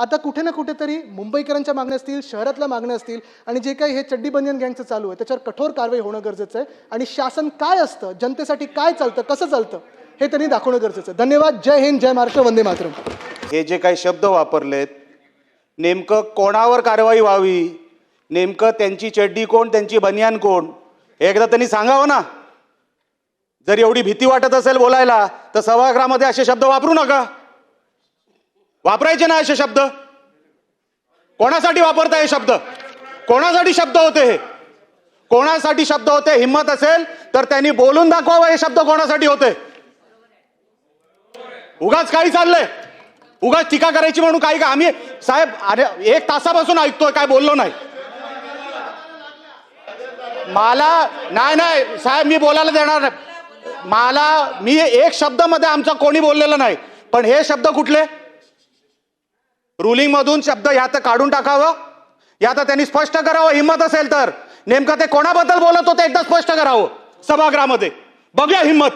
आता कुठे ना कुठेतरी मुंबईकरांच्या मागण्या असतील शहरातल्या मागण्या असतील आणि जे काही हे चड्डी बनियन गँगचं चालू आहे त्याच्यावर कठोर कारवाई होणं गरजेचं आहे. आणि शासन काय असतं जनतेसाठी काय चालतं कसं चालतं हे त्यांनी दाखवणं गरजेचं आहे. धन्यवाद जय हिंद जय महाराष्ट्र वंदे मातरम. हे जे काही शब्द वापरलेत नेमकं कोणावर कारवाई व्हावी नेमकं त्यांची चड्डी कोण त्यांची बनियान कोण हे एकदा त्यांनी सांगावं ना. जर एवढी भीती वाटत असेल बोलायला तर सभागृहामध्ये असे शब्द वापरू नका. वापरायचे ना असे शब्द? कोणासाठी वापरता हे शब्द? कोणासाठी शब्द होते हे? कोणासाठी शब्द होते? हिंमत असेल तर त्यांनी बोलून दाखवावं हे शब्द कोणासाठी होते? उगाच काही चाललंय. उगाच टीका करायची म्हणून काही का आम्ही साहेब अरे एक तासापासून ऐकतोय काय बोललो नाही. मला नाही नाही साहेब मी बोलायला देणार नाही. मला मी एक शब्दमध्ये आमचा कोणी बोललेला नाही. पण हे शब्द कुठले? रुलिंगमधून शब्द ह्या तर काढून टाकावं. या तर त्यांनी स्पष्ट करावं. हिंमत असेल तर. नेमकं ते कोणाबद्दल बोलत होते एकदा स्पष्ट करावं. सभागृहामध्ये. बघूया हिंमत.